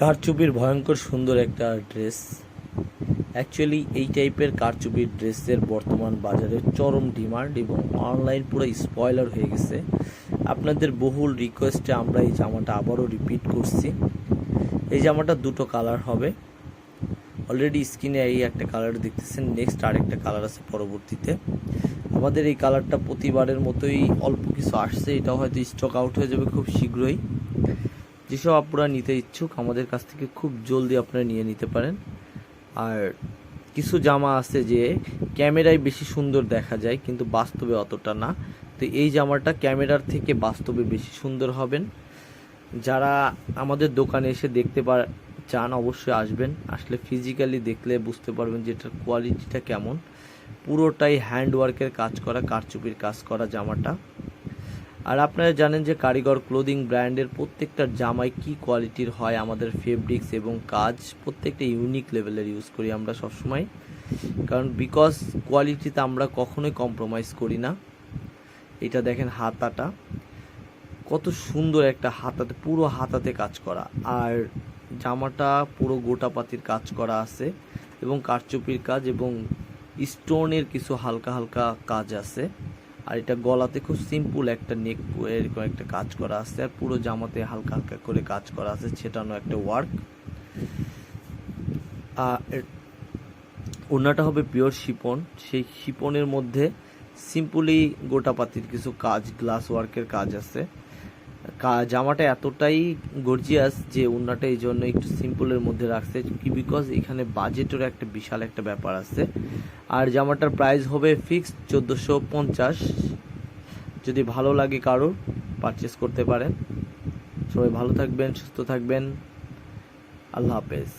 কারচুপির ভয়ঙ্কর সুন্দর একটা ড্রেস। অ্যাকচুয়ালি এই টাইপের কারচুপির ড্রেসের বর্তমান বাজারে চরম ডিমান্ড এবং অনলাইন পুরো স্পয়লার হয়ে গেছে। আপনাদের বহুল রিকোয়েস্টে আমরা এই জামাটা আবারও রিপিট করছি। এই জামাটা দুটো কালার হবে। অলরেডি স্ক্রিনে এই একটা কালার দেখতেছেন নেক্সট আরেকটা কালার আছে পরবর্তীতে। আমাদের এই কালারটা প্রতিবারের মতোই অল্প কিছু আসছে এটা হয়তো স্টক আউট হয়ে যাবে খুব শীঘ্রই। যেসব আপনারা নিতে ইচ্ছুক, আমাদের কাছ থেকে খুব জলদি আপনারা নিয়ে নিতে পারেন। আর কিছু জামা আছে যে ক্যামেরায় বেশি সুন্দর দেখা যায়, কিন্তু বাস্তবে অতটা না। তো এই জামাটা ক্যামেরার থেকে বাস্তবে বেশি সুন্দর হবেন। যারা আমাদের দোকানে এসে দেখতে পার, চান অবশ্যই আসবেন। আসলে ফিজিক্যালি দেখলে বুঝতে পারবেন যে এটার কোয়ালিটিটা কেমন। পুরোটাই হ্যান্ড ওয়ার্কের কাজ করা, কারচুপির কাজ করা জামাটা। আর আপনারা জানেন যে কারিগর ক্লোদিং ব্র্যান্ডের প্রত্যেকটা জামাই কি কোয়ালিটির হয় আমাদের ফেব্রিক্স এবং কাজ প্রত্যেকটা ইউনিক লেভেলের ইউজ করি আমরা সবসময়। কারণ বিকজ কোয়ালিটিতে আমরা কখনোই কম্প্রোমাইজ করি না। এটা দেখেন হাতাটা। কত সুন্দর একটা হাতাতে, পুরো হাতাতে কাজ করা। আর জামাটা পুরো গোটাপাতির কাজ করা আছে এবং কারচুপির কাজ এবং স্টোনের কিছু হালকা হালকা কাজ আছে। আর এটা গলাতে খুব সিম্পল একটা নেক এরকম একটা কাজ করা আছে আর পুরো জামাতে হালকা হালকা করে কাজ করা আছে, ছেটানো একটা ওয়ার্ক আর ওনাটা হবে পিওর শিপন সেই শিপনের মধ্যে সিম্পলি গোটাপাতির কিছু কাজ গ্লাস ওয়ার্কের কাজ আছে। জামাটা এতটাই গর্জিয়াস যে ওনাটা এই জন্য একটু সিম্পলের মধ্যে রাখছে, কি বিকজ এখানে বাজেটের একটা বিশাল একটা ব্যাপার আছে। আর জামাটার প্রাইস হবে ফিক্স চোদ্দোশো পঞ্চাশ। যদি ভালো লাগে কারোর পারচেস করতে পারেন। সবাই ভালো থাকবেন, সুস্থ থাকবেন। আল্লাহ হাফেজ।